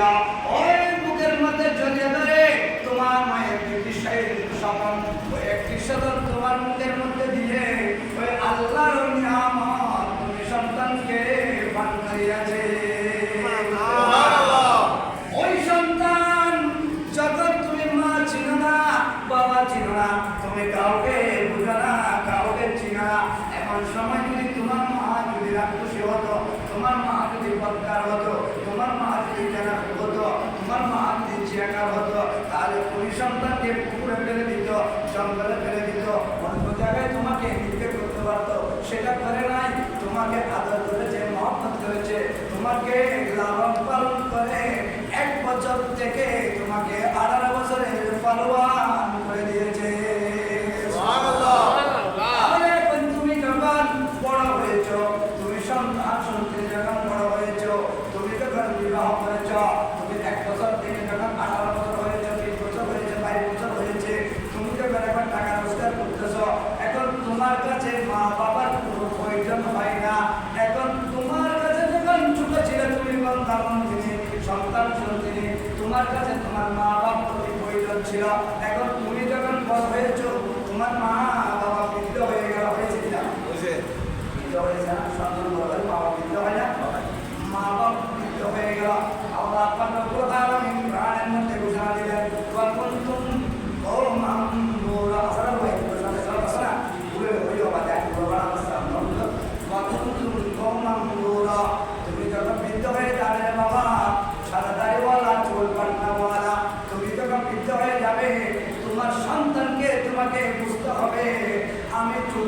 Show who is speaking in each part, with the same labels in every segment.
Speaker 1: কইরা ওই বুকের মধ্যে জড়িয়ে ধরে, তোমার মায়ের ব্রিটিশ সমান ওই একটি সদর তোমার মুখের মধ্যে দিয়ে ওই আল্লাহর সন্তানকে পুকুরে ফেলে দিত, জঙ্গলে ফেলে দিত। অন্য জায়গায় তোমাকে নিতে করতে পারতো। সেটা করে নাই। তোমাকে আদর করেছে, মহব্বত করেছে। তোমাকে লালন পালন করে এক বছর থেকে তোমাকে আঠারো বছরের পালোয়া মা তোমার মা বাবা বৃদ্ধ হয়ে গেল হয়েছে কিনা বুঝে বৃদ্ধ হয়েছে মা বাবা বৃদ্ধ হয়ে গেল। আল্লাহ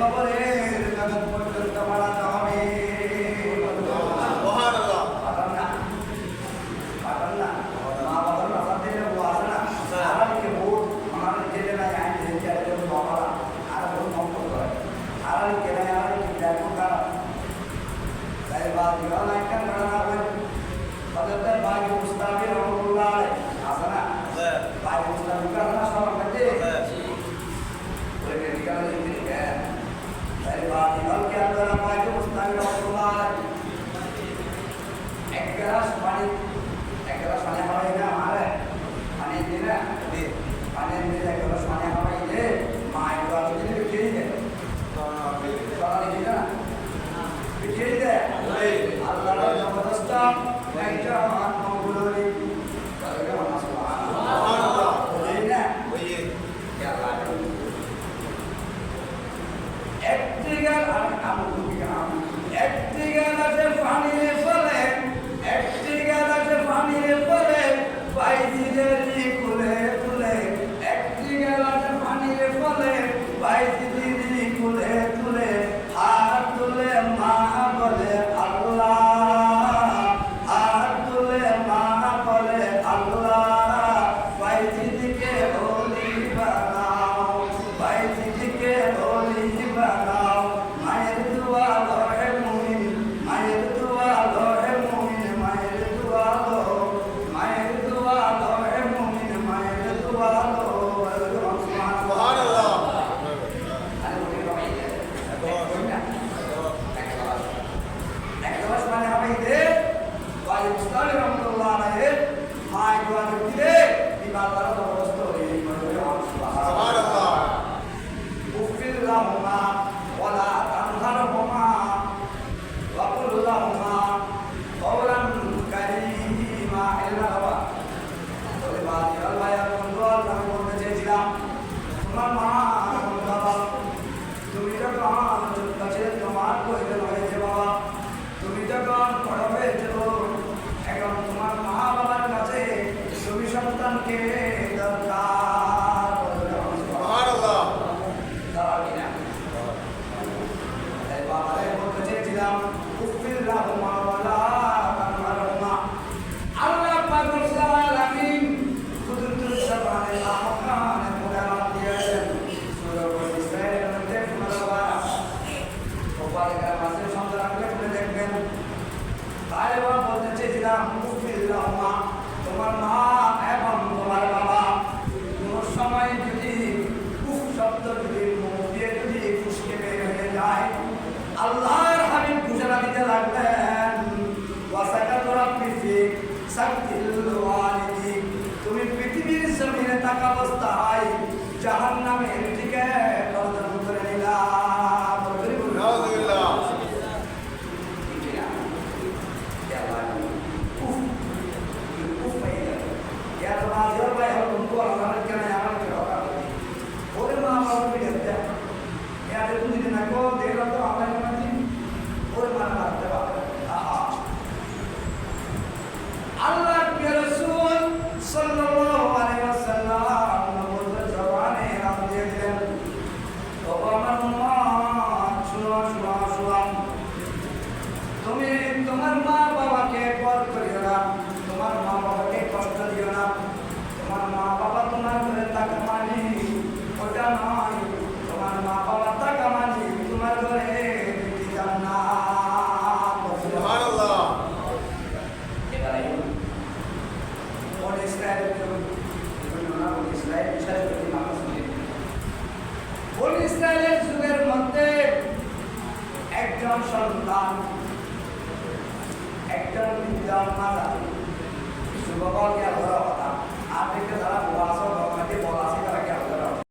Speaker 1: কবরের Hallelujah. Everything that is funny is ভাই দোয়া করতে এই বাংলার জবরদস্ত হয়ে আল্লাহর হাবিব ঘোষণা দিতে লাগলেন তুমি পৃথিবীর জমিনে থাকা অবস্থায় জাহান্নামের তোমার মা বাবাকে পর করিও না তোমার মা বাবাকে কষ্ট দিও না। তোমার মা বাবা তোমার ঘরে টাকা মানি ওটা নয়। তোমার মা বাবা টাকা মানি তোমার ঘরে ইসরায়েলের জন্য না কোন ইসরায়েল একটা যদি বিধান না থাকে শুভকর জ্ঞান হওয়ার কথা আর থেকে তারা প্রবাস